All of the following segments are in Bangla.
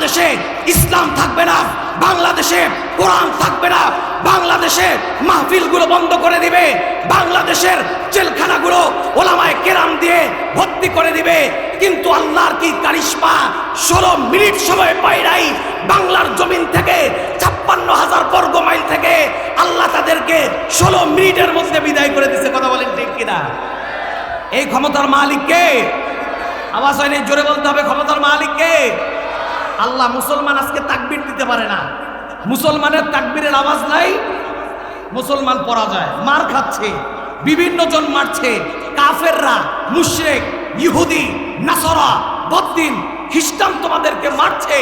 বাংলাদেশে ইসলাম থাকবে না, বাংলাদেশে কোরআন থাকবে না, বাংলাদেশে মাহফিলগুলো বন্ধ করে দিবে, বাংলাদেশের জেলখানাগুলো ওলামায় কেরাম দিয়ে ভর্তি করে দিবে। কিন্তু আল্লাহর কি কারিশমা? ষোলো মিনিট সময় পাই নাই, বাংলার জমিন থেকে ছাপ্পান্ন হাজার বর্গ মাইল থেকে আল্লাহ তাদেরকে ষোলো মিনিটের মধ্যে বিদায় করে দিছে, কথা বলেন ঠিক কিনা? এই ক্ষমতার মালিক কে? আওয়াজ হয়নি, জোরে বলতে হবে, ক্ষমতার মালিক কে? আল্লাহ মুসলমান আজকে তাকবির দিতে পারে না। মুসলমানের তাকবিরের আওয়াজ নাই, মুসলমান পরা যায়। মার খাচ্ছে, বিভিন্ন জন মারছে। কাফেররা, মুশ্রেক, ইহুদি, নাসরা, বদ্দিন খ্রিস্টান তোমাদেরকে মারছে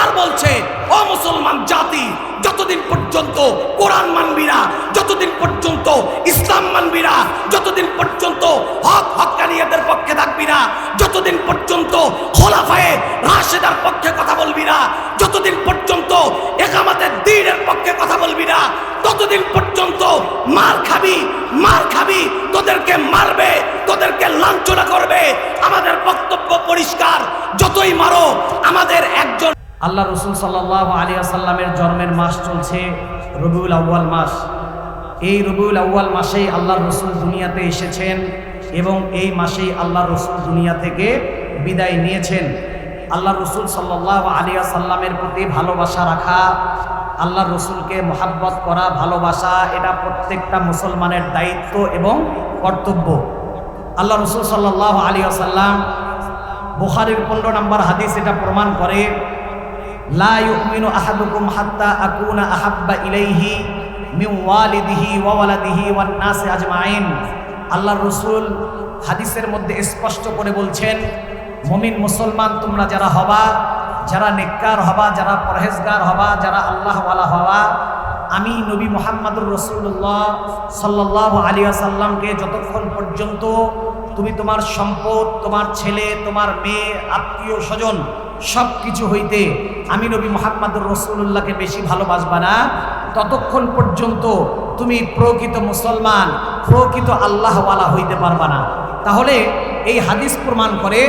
আর বলছে, ও মুসলমান জাতি, যতদিন পর্যন্ত কোরআন মানবিরা যতদিন পর্যন্ত ইসলাম মানবিরা যতদিন পর্যন্ত হক হক্কানিয়াদের পক্ষে থাকবি না, যতদিন পর্যন্ত খোলাফায়ে রাশেদার পক্ষে কথা বলবি না, যতদিন পর্যন্ত একামাতের দিনের পক্ষে কথা বলবি না, ততদিন পর্যন্ত মার খাবি আল্লাহ রসুল সাল্লাহ আলী আসাল্লামের জন্মের মাস চলছে রবিউল আউ্য়াল মাস। এই রবিউল আউ্য়াল মাসেই আল্লাহ রসুল দুনিয়াতে এসেছেন এবং এই মাসেই আল্লাহ রসুল দুনিয়া থেকে বিদায় নিয়েছেন। আল্লাহ রসুল সাল্লাহ আলী আসাল্লামের প্রতি ভালোবাসা রাখা আল্লাহ রসুলকে মোহাব্বত করা, ভালোবাসা, এটা প্রত্যেকটা মুসলমানের দায়িত্ব এবং কর্তব্য। আল্লাহ রসুল সাল্লাহ আলী আসাল্লাম বুখারির পনেরো নম্বর হাদিস এটা প্রমাণ করে। লা ইউমিনু আহাদুকুম হাত্তা আকুনা আহাব্বা ইলাইহি মিন ওয়ালিদিহি ওয়া ওয়ালাদিহি ওয়ান নাসি আজমাইন। আল্লাহর রাসূল হাদিসের মধ্যে স্পষ্ট করে বলছেন, মুমিন মুসলমান তোমরা যারা হবা, যারা নেককার হবা, যারা পরহেজগার হবা, যারা আল্লাহওয়ালা হবা আমি নবী মোহাম্মদুর রসুল্লাহ সাল্লাহ আলী আসাল্লামকে যতক্ষণ পর্যন্ত তুমি তোমার সম্পদ, তোমার ছেলে, তোমার মেয়ে আত্মীয় স্বজন সব কিছু হইতে আমি নবী মোহাম্মদুর রসুল্লাহকে বেশি ভালোবাসবা না। ততক্ষণ পর্যন্ত তুমি প্রকৃত মুসলমান, প্রকৃত আল্লাহওয়ালা হইতে পারবা না। তাহলে এই হাদিস প্রমাণ করে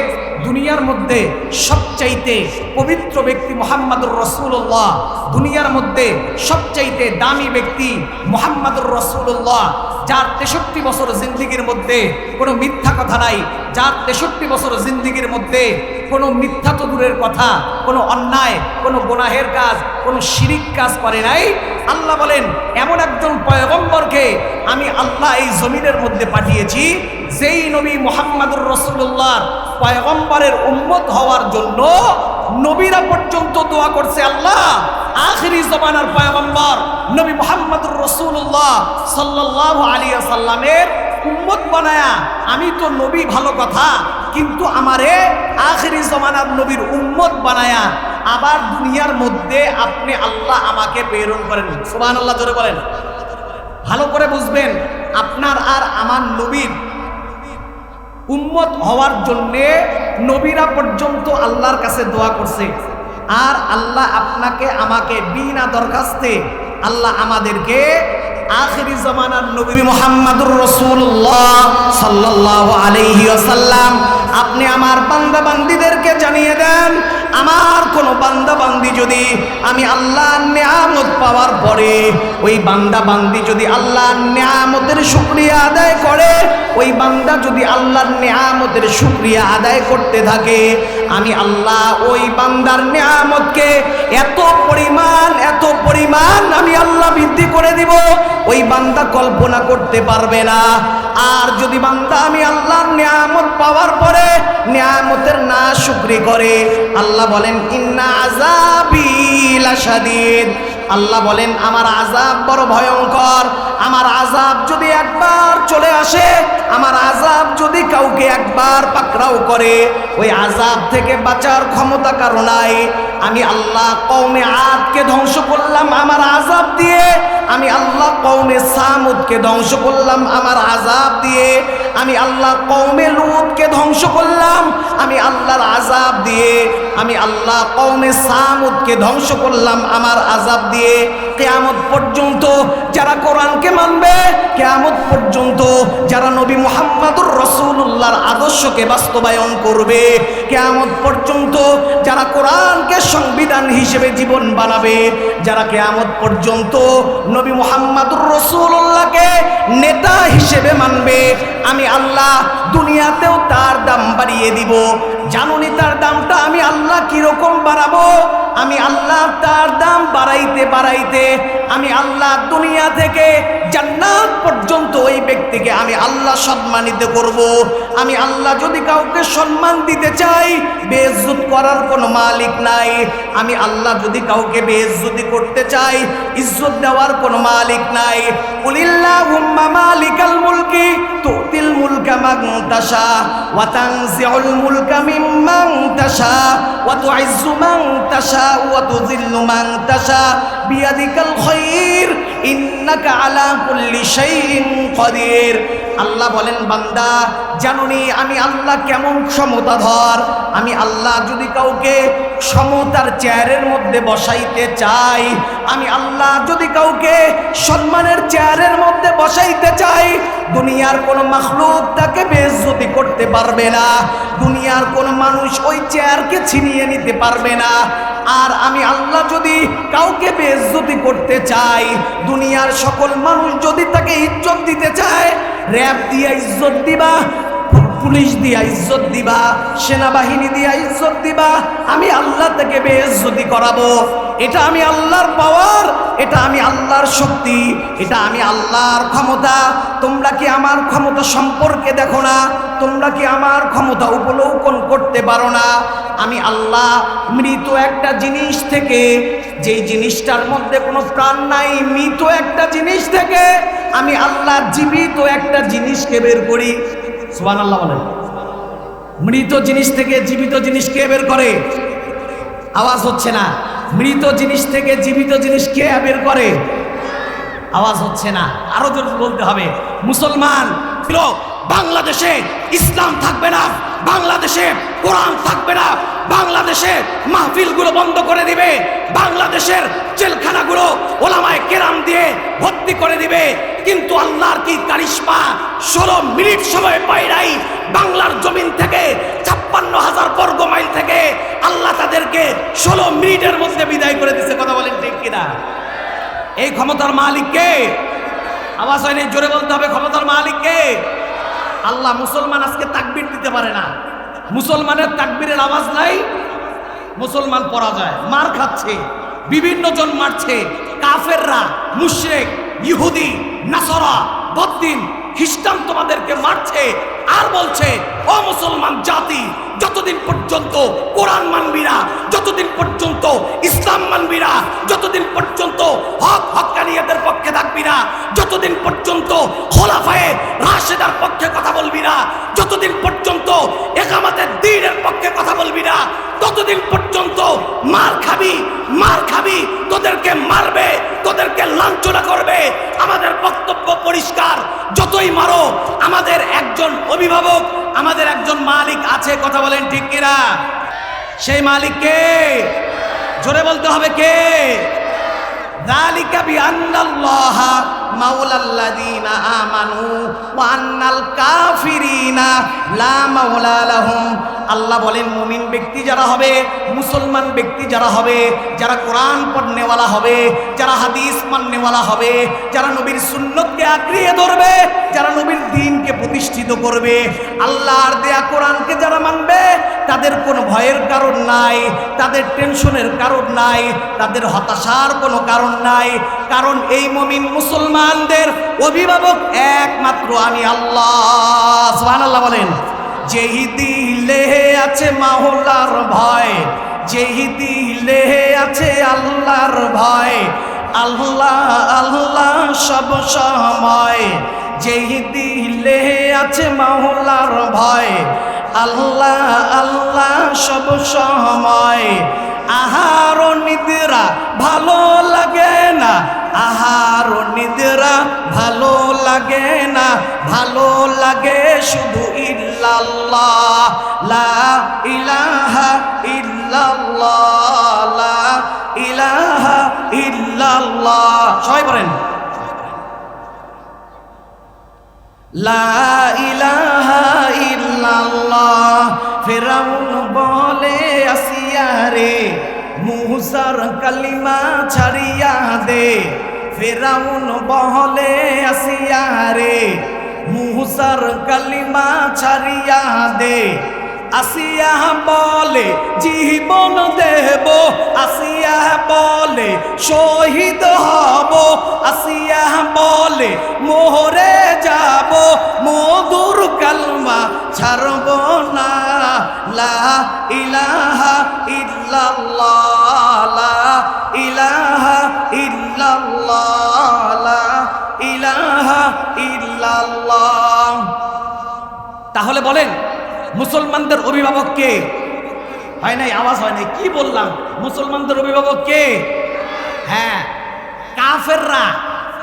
দুনিয়ার মধ্যে সবচাইতে পবিত্র ব্যক্তি মোহাম্মদুর রসুল্লাহ দুনিয়ার মধ্যে সবচাইতে দামি ব্যক্তি মোহাম্মদুর রসুল্লাহ যার তেষট্টি বছর জিন্দিগির মধ্যে কোনো মিথ্যা কথা নাই, যার তেষট্টি বছর জিন্দিগির মধ্যে কোনো মিথ্যা তো দূরের কথা, কোনো অন্যায়, কোনো গোনাহের কাজ, কোনো শিরিক কাজ করে নাই। আল্লাহ বলেন, এমন একজন পয়গম্বরকে আমি আল্লাহ এই জমিনের মধ্যে পাঠিয়েছি, যেই নবী মোহাম্মদুর রসুল্লাহর পয়গম্বরের উম্মত হওয়ার জন্য নবীরা পর্যন্ত দোয়া করছে আল্লাহ। আখিরি জমানার পয়গম্বর নবী মোহাম্মদুর রসুল্লাহ সাল্লাহ আলিয়া সাল্লামের উম্মত বানায়া, আমি তো নবী, ভালো কথা, কিন্তু আমারে আখিরি জমানার নবীর উম্মত বানায়া, আবার দুনিয়ার মধ্যে আপনি আল্লাহ আমাকে প্রেরণ করেন। সুবাহ আল্লাহ জোরে বলেন। ভালো করে বুঝবেন, আপনার আর আমার নবীর উম্মত হওয়ার জন্যে নবীরা পর্যন্ত আল্লাহর কাছে দোয়া করছে। আর আল্লাহ আপনাকে, আমাকে বিনা দরখাস্তে আল্লাহ আমাদেরকে আখেরি জমানার নবী মোহাম্মদুর রসুল্লাহ সাল্লাহ আলাইহি ওয়াসাল্লাম আপনি আমার বান্দা বান্দীদেরকে জানিয়ে দেন, আমার কোনো বান্দা বান্দি যদি আমি আল্লাহর নিয়ামত পাওয়ার পরে, ওই বান্দা বান্দি যদি আল্লাহর নিয়ামতের শুকরিয়া আদায় করে, ওই বান্দা যদি আল্লাহর নিয়ামতের শুকরিয়া আদায় করতে থাকে, আমি আল্লাহ ওই বান্দার নিয়ামতকে এত পরিমাণ এত পরিমাণ আমি আল্লাহ বৃদ্ধি করে দিব, ওই বান্দা কল্পনা করতে পারবে না। আর যদি বান্দা আমি আল্লাহর নিয়ামত পাওয়ার পরে নিয়ামতের না শুকরি করে, আল্লাহ বলেন, ইন্না আজাবিল আসাদিদ আল্লাহ বলেন, আমার আজাব বড় ভয়ঙ্কর। আমার আজাব যদি একবার চলে আসে, আমার আজাব যদি কাউকে একবার পাকড়াও করে, ওই আজাব থেকে বাঁচার ক্ষমতা কারও নাই। আমি আল্লাহ কৌমে আদকে ধ্বংস করলাম আমার আজাব দিয়ে। আমি আল্লাহ কৌমে সামুদকে ধ্বংস করলাম আমার আজাব দিয়ে। আমি আল্লাহ কৌমে লুতকে ধ্বংস করলাম, আমি আল্লাহর আজাব দিয়ে, আমি আল্লাহ কৌমে সামুদকে ধ্বংস করলাম আমার আজাব দিয়ে। কেয়ামত পর্যন্ত যারা কোরআনকে মানবে, কেয়ামত পর্যন্ত যারা নবী মোহাম্মদুর রসুল্লাহর আদর্শকে বাস্তবায়ন করবে, কেয়ামত পর্যন্ত যারা কোরআনকে সংবিধান সংবিধান হিসেবে জীবন বানাবে, যারা কেয়ামত পর্যন্ত নবী মোহাম্মদুর রসুল্লাহকে নেতা হিসেবে মানবে, আমি আল্লাহ দুনিয়াতেও তার দাম বাড়িয়ে দিব। জানুনি তার দামটা আমি আল্লাহ কীরকম বাড়াবো? আমি আল্লাহ তার দাম বাড়াইতে বাড়াইতে আমি আল্লাহ দুনিয়া থেকে জান্নাত পর্যন্ত ওই ব্যক্তিকে আমি আল্লাহ সম্মানিত করব। আমি আল্লাহ যদি কাউকে সম্মান দিতে চাই, বেইজ্জত করার কোনো মালিক নাই। আমি আল্লাহ যদি কাউকে বেইজ্জতি করতে চাই, ইজ্জত দেওয়ার কোনো মালিক নাই। মালিকাল মুলকি মুলকা মান তাশা ওয়া তানজিউল মুলকা মিম্মান তাশা ওয়া তুইজ্জু মান তাশা বিয়াদিকাল খায়র ইন্নাকা আলা কুল্লি শাইইন কাদির। আল্লাহ বলেন, বান্দা, জানুনি আমি আল্লাহ কেমন ক্ষমতাধর? আমি আল্লাহ যদি কাউকে সমতার চেয়ারের মধ্যে বসাইতে চাই, আমি আল্লাহ যদি কাউকে সম্মানের চেয়ারের মধ্যে বসাইতে চাই, দুনিয়ার কোনো মাখলুক তাকে বেজ্জতি করতে পারবে না। দুনিয়ার কোনো মানুষ ওই চেয়ারকে ছিনিয়ে নিতে পারবে না। আর আমি আল্লাহ যদি কাউকে বেজ্জতি করতে চাই, দুনিয়ার সকল মানুষ যদি তাকে ইজ্জত দিতে চায়, র্যাব দিয়ে ইজ্জত দিবা পুলিশ দিয়া ইজ্জত দিবা, সেনাবাহিনী দিয়া ইজ্জত দিবা, আমি আল্লাহ থেকে বেজ্জতি করাবো। এটা আমি আল্লাহর পাওয়ার, এটা আমি আল্লাহর শক্তি, এটা আমি আল্লাহর ক্ষমতা। তোমরা কি আমার ক্ষমতা সম্পর্কে দেখো না? তোমরা কি আমার ক্ষমতা উপলৌকন করতে পারো না? আমি আল্লাহ মৃত একটা জিনিস থেকে, যেই জিনিসটার মধ্যে কোনো প্রাণ নাই, মৃত একটা জিনিস থেকে, আমি আল্লাহ জীবিত একটা জিনিসকে বের করি। মৃত জিনিস থেকে জীবিত জিনিস কে বের করে? আওয়াজ হচ্ছে না। মৃত জিনিস থেকে জীবিত জিনিস কে বের করে? আওয়াজ হচ্ছে না। আরও জোর বলতে হবে। মুসলমান বাংলাদেশে ইসলাম থাকবে না। বাংলাদেশে কোরআন থাকবে না। বাংলাদেশে মাহফিলগুলো বন্ধ করে দিবে। বাংলাদেশের জেলখানাগুলো দিবে। কিন্তু আল্লাহর কি কারিশমা? ষোলো মিনিট সময় পাই নাই। বাংলার জমিন থেকে ছাপ্পান্ন হাজার বর্গ মাইল থেকে আল্লাহ তাদেরকে ষোলো মিনিটের মধ্যে বিদায় করে দিছে। কথা বলেন ঠিক কিনা? এই ক্ষমতার মালিককে আওয়াজ হয়নি, জোরে বলতে হবে, ক্ষমতার মালিককে আল্লাহ মুসলমান আজকে তাকবির দিতে পারে না। মুসলমানের তাকবিরের আওয়াজ নাই। মুসলমান পরাজয়। মার খাচ্ছে। বিভিন্ন জন মারছে। কাফেররা, মুশরিক ইহুদি নাসরা বদ্দিন খ্রিস্টান তোমাদেরকে মারছে আর বলছে, ও মুসলমান জাতি, যতদিন পর্যন্ত কোরআন মানবি না, যতদিন পর্যন্ত ইসলাম মানবি না, যতদিন পর্যন্ত হক হক্কানিয়াদের পক্ষে থাকবি না, যতদিন পর্যন্ত খোলাফায়ে রাশেদার পক্ষে কথা বলবি না, যতদিন পর্যন্ত একামাতের দিনের পক্ষে কথা বলবি না, ততদিন পর্যন্ত মার খাবি মার খাবি, তোদেরকে মারবে, তোদেরকে লাঞ্ছনা করবে, আমাদের বক্তব্য পরিষ্কার, যতই মারো আমাদের একজন অভিভাবক আমাদের একজন মালিক আছে কথা বলেন ঠিক কিনা সেই মালিক কে জোরে বলতে হবে কে ذلك بأن الله মাওলাল্লাযীনা আমানু ওয়া কাফিরিনা মাওলা লাহুম। আল্লাহ বলেন, মুমিন ব্যক্তি যারা হবে, মুসলমান ব্যক্তি যারা হবে, যারা কোরআন পড়নেওয়ালা হবে, যারা হাদিস মাননেওয়ালা হবে, যারা নবীর সুন্নতকে আঁকড়িয়ে ধরবে, যারা নবীর দিনকে প্রতিষ্ঠিত করবে, আল্লাহর দেয়া কোরআনকে যারা মানবে, তাদের কোনো ভয়ের কারণ নাই, তাদের টেনশনের কারণ নাই, তাদের হতাশার কোনো কারণ নাই, কারণ এই মমিন মুসলমান মুসলমানদের অভিভাবক একমাত্র আমি আল্লাহ। সুবহানাল্লাহ বলেন, যেই দিলে আছে মাওলার ভয়, যেই দিলে আছে আল্লাহর ভয়, আল্লাহ আল্লাহ সব সময়, যেই দিলে আছে মাওলার ভয়, আল্লাহ আল্লাহ সব সময়। আহার নিদ্রা ভালো লাগে শুধু ইল্লাল্লাহ, লা ইলাহা লা ইলাহা বলেন। লা ইলাহা ফেরাউন বলে, আসিয়া রে মুহ মুসার কালিমা ছাড়িয়া দে। ফেরাউন বহলে আসিয়া রে মুসার কালিমা ছাড়িয়া দে। আসিয়া বলে, জীবন দেব। আসিয়া বলে, শহীদ হব। আসিয়া বলে, মোহরে যাব। মধুর কালমা ছাড়ব না। লা ইলাহা ইল্লাল্লাহ, লা ইলাহা ইল্লাল্লাহ, লা ইলাহা ইল্লাল্লাহ। তাহলে বলেন, মুসলমানদের অভিভাবক কে? হয় নাই, আওয়াজ হয় নাই, কি বললাম? মুসলমানদের অভিভাবক কে? হ্যাঁ কাফেররা।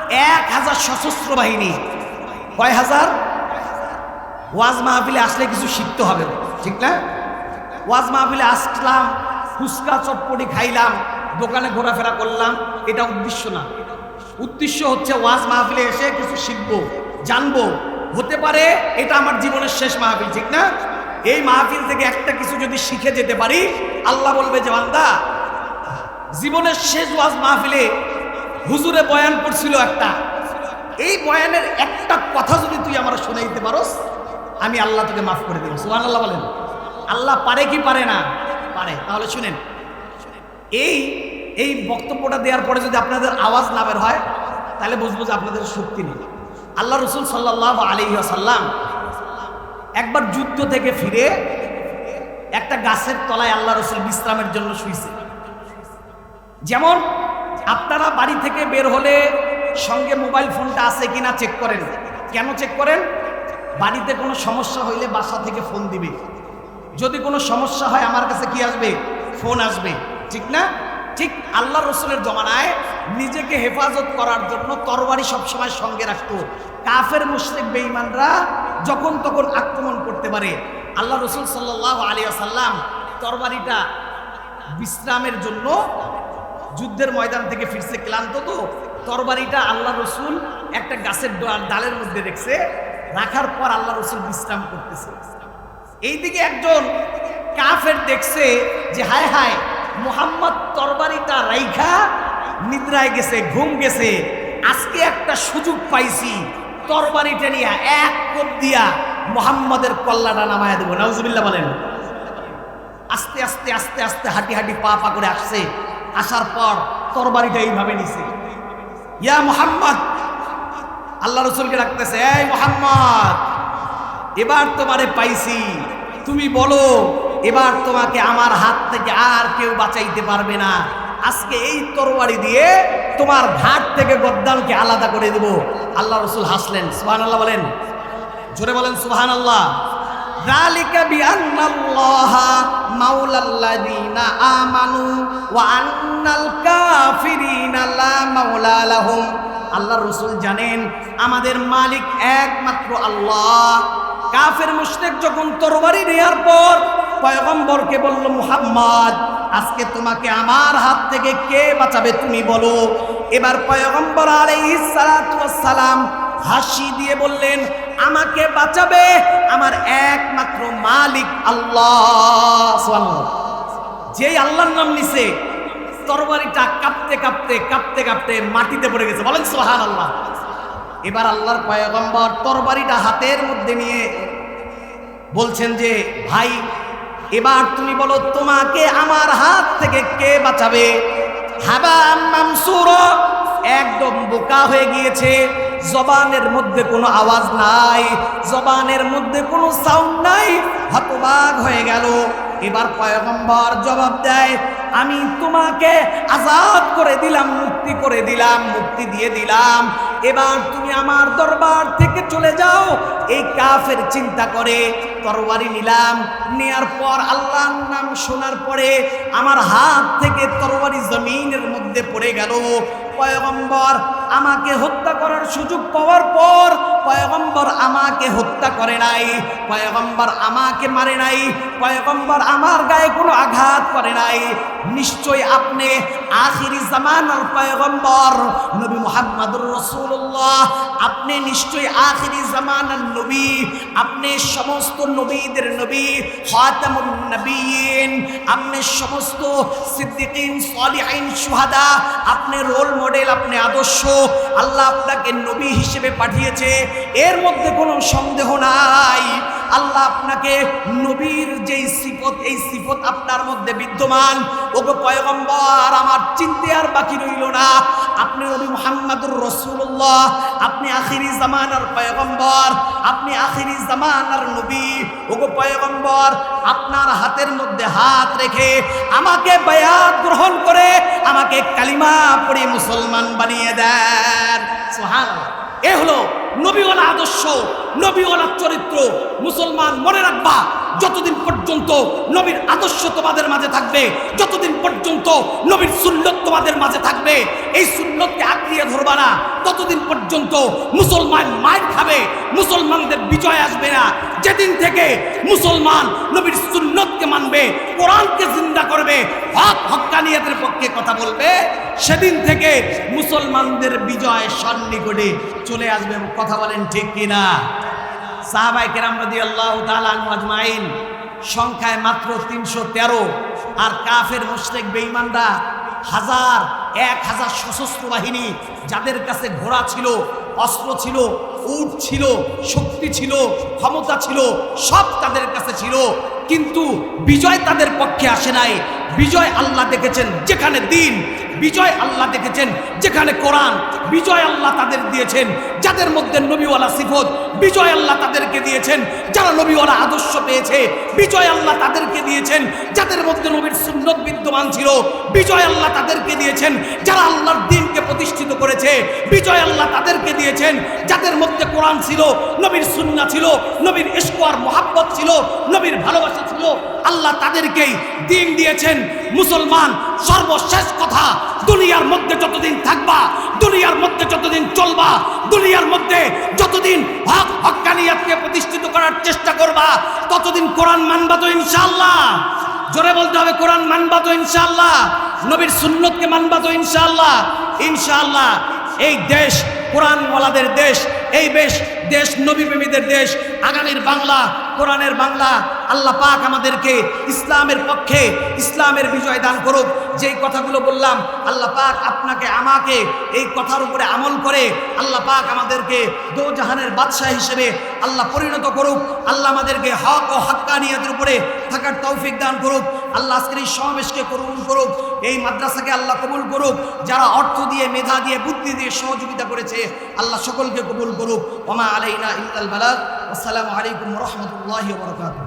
এক হাজার সশস্ত্র বাহিনী। কয় হাজার? ওয়াজ মাহফিলে আসলে কিছু শিখতে হবে, ঠিক না? ওয়াজ মাহফিলে আসলাম, ফুচকা চটপটি খাইলাম, দোকানে ঘোরাফেরা করলাম, এটা উদ্দেশ্য না। উদ্দেশ্য হচ্ছে ওয়াজ মাহফিলে এসে কিছু শিখব, জানব। হতে পারে এটা আমার জীবনের শেষ মাহফিল, ঠিক না? এই মাহফিল থেকে একটা কিছু যদি শিখে যেতে পারি, আল্লাহ বলবে যে, বান্দা, জীবনের শেষ ওয়াজ মাহফিলে হুজুরে বয়ান করছিল একটা। এই বয়ানের একটা কথা যদি তুই আমার শুনে দিতে পারোস, আমি আল্লাহ তোকে মাফ করে দেবো। সুহান আল্লাহ বলেন। আল্লাহ পারে কি পারে না? পারে। তাহলে শুনেন, এই এই বক্তব্যটা দেওয়ার পরে যদি আপনাদের আওয়াজ না বের হয়, তাহলে বুঝব যে আপনাদের শক্তি নেই। আল্লাহ রসুল সাল্লাহ আলী সাল্লাম একবার যুদ্ধ থেকে ফিরে একটা গাছের তলায় আল্লাহ রসুল বিশ্রামের জন্য শুইছে। যেমন আপনারা বাড়ি থেকে বের হলে সঙ্গে মোবাইল ফোনটা আছে কিনা চেক করেন। কেন চেক করেন? বাড়িতে কোনো সমস্যা হইলে বাসা থেকে ফোন দিবে। যদি কোনো সমস্যা হয়, আমার কাছে কি আসবে? ফোন আসবে। ঠিক না? ঠিক আল্লাহ রসুলের জমানায় নিজেকে হেফাজত করার জন্য তরবারি সবসময় সঙ্গে রাখতো। কাফের, মুশরিক, বেঈমানরা যখন তখন আক্রমণ করতে পারে। আল্লাহ রসুল সাল্লাহ আলিয়া সাল্লাম তরবারিটা বিশ্রামের জন্য যুদ্ধের ময়দান থেকে ফিরছে, ক্লান্ত তো। তরবারিটা আল্লাহ রসুল একটা গাছের ডাল- ডালের মধ্যে রেখেছে। রাখার পর আল্লাহ রসুল বিশ্রাম করতেছে। এইদিকে একজন কাফের দেখছে যে, হায় হায় মোহাম্মদ তরবারিটা রাইখা নিদ্রায় গেছে, ঘুম গেছে। আজকে একটা সুযোগ পাইছি, তরবারিটা নিয়ে এক কোপ দিয়া মোহাম্মদের কল্লাটা নামায় দেবো। নাউজুবিল্লাহ বলেন। আস্তে আস্তে আস্তে আস্তে হাঁটি হাঁটি পা পা করে আসছে। আসার পর তরবারিটা এইভাবে নিছে। ইয়া মোহাম্মদ, আল্লাহ রসুলকে ডাকতেছে, এই মোহাম্মদ, এবার তোমারে পাইছি। তুমি বলো এবার তোমাকে আমার হাত থেকে আর কেউ বাঁচাইতে পারবে না আজকে এই তরবারি দিয়ে তোমার ঘাট থেকে গদ্দানকে আলাদা করে দেব আল্লাহ রসুল হাসলেন সুহান আল্লাহ বলেন জোরে বলেন সুহান আল্লাহ ذلك بأن الله مولى الذين آمنوا وأن الكافرين لا مولى لهم আল্লাহ রসুল জানেন আমাদের মালিক একমাত্র আল্লাহ কাফের মুশরিক যখন তরবারি নেয়ার পর পয়গম্বরকে বলল, মুহাম্মদ, আজকে তোমাকে আমার হাত থেকে কে বাঁচাবে তুমি বলো। এবার পয়গম্বর সালাম হাসি দিয়ে বললেন, আমাকে বাঁচাবে আমার একমাত্র মালিক আল্লাহ। যেই আল্লাহর নাম নিছে, তরবারিটা কাঁপতে কাঁপতে কাঁপতে কাঁপতে মাটিতে পড়ে গেছে। বলেন সোহান আল্লাহ এবার আল্লাহর পয়গম্বর তরবারিটা হাতের মধ্যে নিয়ে বলছেন যে, ভাই এবার তুমি বলো, তোমাকে আমার হাত থেকে কে বাঁচাবে? হাবা একদম বোকা হয়ে গিয়েছে। জবানের মধ্যে কোনো আওয়াজ নাই, জবানের মধ্যে কোনো সাউন্ড নাই, হতবাক হয়ে গেল। এবার পয়গম্বর জবাব দেয়, আমি তোমাকে আজাদ করে দিলাম, মুক্তি করে দিলাম, মুক্তি দিয়ে দিলাম। এবার তুমি আমার দরবার থেকে চলে যাও। এই কাফের চিন্তা করে, তরবারি নিলাম, নেয়ার পর আল্লাহর নাম শোনার পরে আমার হাত থেকে তরবারি জমিনের মধ্যে পড়ে গেল। পয়গম্বর আমাকে হত্যা করার সুযোগ পাওয়ার পর, পয়গম্বর আমাকে হত্যা করে নাই, পয়গম্বর আমাকে মারে নাই পয়গম্বর আমার গায়ে কোনো আঘাত করে নাই। নিশ্চয় আপনি আখিরি জামানার পয়গম্বর, নবী মুহাম্মদুর রাসূলুল্লাহ। আপনি নিশ্চয় আখিরি জামানার নবী, আপনি সমস্ত নবীদের নবী, খাতামুন নবীন। আপনি সমস্ত সিদ্দিকিন, সালিহিন সুহাদা আপনি রোল মডেল, আপনি আদর্শ। আল্লাহ আপনাকে নবী হিসেবে পাঠিয়েছে। এর মধ্যে কোনো সন্দেহ নাই। আল্লাহ আপনাকে নবীর যেই সিফত, এই সিফত আপনার মধ্যে বিদ্যমান। ওগো পয়গম্বর, আমার চিনতে আর বাকি রইল না। আপনি নবী মুহাম্মাদুর রসুল্লাহ আপনি আখিরি জামানার পয়গম্বর, আপনি আখিরি জামানার নবী। ওগো পয়গম্বর, আপনার হাতের মধ্যে হাত রেখে আমাকে বায়াত গ্রহণ করে আমাকে কালিমা পড়ে মুসলমান বানিয়ে দেন। সোহান এ হলো নবীওয়ালা আদর্শ, নবীওয়ালা চরিত্র, মুসলমান মনে রাখবা, যতদিন পর্যন্ত নবীর আদর্শ তোমাদের মাঝে থাকবে, যতদিন পর্যন্ত নবীর সুন্নত তোমাদের মাঝে থাকবে, এই সুন্নতকে আঁকড়িয়ে ধরবা না। ততদিন পর্যন্ত মুসলমান মার খাবে, মুসলমানদের বিজয় আসবে না। যেদিন থেকে মুসলমান নবীর সুন্নতকে মানবে, কোরআনকে জিন্দা করবে হক হক্কানিয়াতের পক্ষে কথা বলবে, সেদিন থেকে মুসলমানদের বিজয় সন্নিকটে চলে আসবে কথা বলেন ঠিক কিনা? সাহাবাই কেরাম রদি আল্লাহ আজমাইন, সংখ্যায় মাত্র তিনশো তেরো। আর কাফের, মুশরেক, বেঈমানরা হাজার, এক হাজার সশস্ত্র বাহিনী যাদের কাছে ঘোড়া ছিল, অস্ত্র ছিল, উট ছিল, শক্তি ছিল, ক্ষমতা ছিল, সব তাদের কাছে ছিল। কিন্তু বিজয় তাদের পক্ষে আসে নাই। বিজয় আল্লাহ দেখেছেন, যেখানে দিন, বিজয় আল্লাহ দেখেছেন, যেখানে কোরআন, বিজয় আল্লাহ তাদের দিয়েছেন, যাদের মধ্যে নবীওয়ালা সিফত, বিজয় আল্লাহ তাদেরকে দিয়েছেন, যারা নবীওয়ালা আদর্শ পেয়েছে, বিজয় আল্লাহ তাদেরকে দিয়েছেন, যাদের মধ্যে নবীর সুন্নত বিদ্যমান ছিল, বিজয় আল্লাহ তাদেরকে দিয়েছেন, যারা আল্লাহর দিনকে প্রতিষ্ঠিত করেছে, বিজয় আল্লাহ তাদেরকে দিয়েছেন, যাদের মধ্যে কোরআন ছিল, নবীর সুন্না ছিল, নবীর ইস্কোয়ার মোহাব্বত ছিল, নবীর ভালোবাসা ছিল, আল্লাহ তাদেরকেই দিন দিয়েছেন মুসলমান, সর্বশেষ কথা, দুনিয়ার মধ্যে যতদিন থাকবা, দুনিয়ার মধ্যে যতদিন চলবা, দুনিয়ার মধ্যে যতদিন হক হক্কানিয়াতকে প্রতিষ্ঠিত করার চেষ্টা করবা, ততদিন কোরআন মানবা তো ইনশাল্লাহ জোরে বলতে হবে, কোরআন মানবা তো ইনশাআল্লাহ। নবীর সুন্নতকে মানবা তো ইনশাল্লাহ ইনশাআল্লাহ, এই দেশ কোরআনওয়ালাদের দেশ, এই বেশ দেশ নবীপ্রেমীদের দেশ, আগামীর বাংলা, কোরআনের বাংলা আল্লাহ পাক আমাদেরকে ইসলামের পক্ষে ইসলামের বিজয় দান করুক। যেই কথাগুলো বললাম, আল্লাহ পাক আপনাকে, আমাকে এই কথার উপরে আমল করে আল্লাহ পাক আমাদেরকে দো জাহানের বাদশাহ হিসেবে আল্লাহ পরিণত করুক। আল্লাহ আমাদেরকে হক ও হাক্কানিয়াতের উপরে থাকার তৌফিক দান করুক। আল্লাহ আজকের এই সমাবেশকে কবুল করুক। এই মাদ্রাসাকে আল্লাহ কবুল করুক। যারা অর্থ দিয়ে, মেধা দিয়ে, বুদ্ধি দিয়ে সহযোগিতা করেছে, আল্লাহ সকলকে কবুল করুক। ওমা আলাইনা ইল্লাল বালাগ। আসসালামু আলাইকুম রহমতুল্লাহি বরকাতুহ।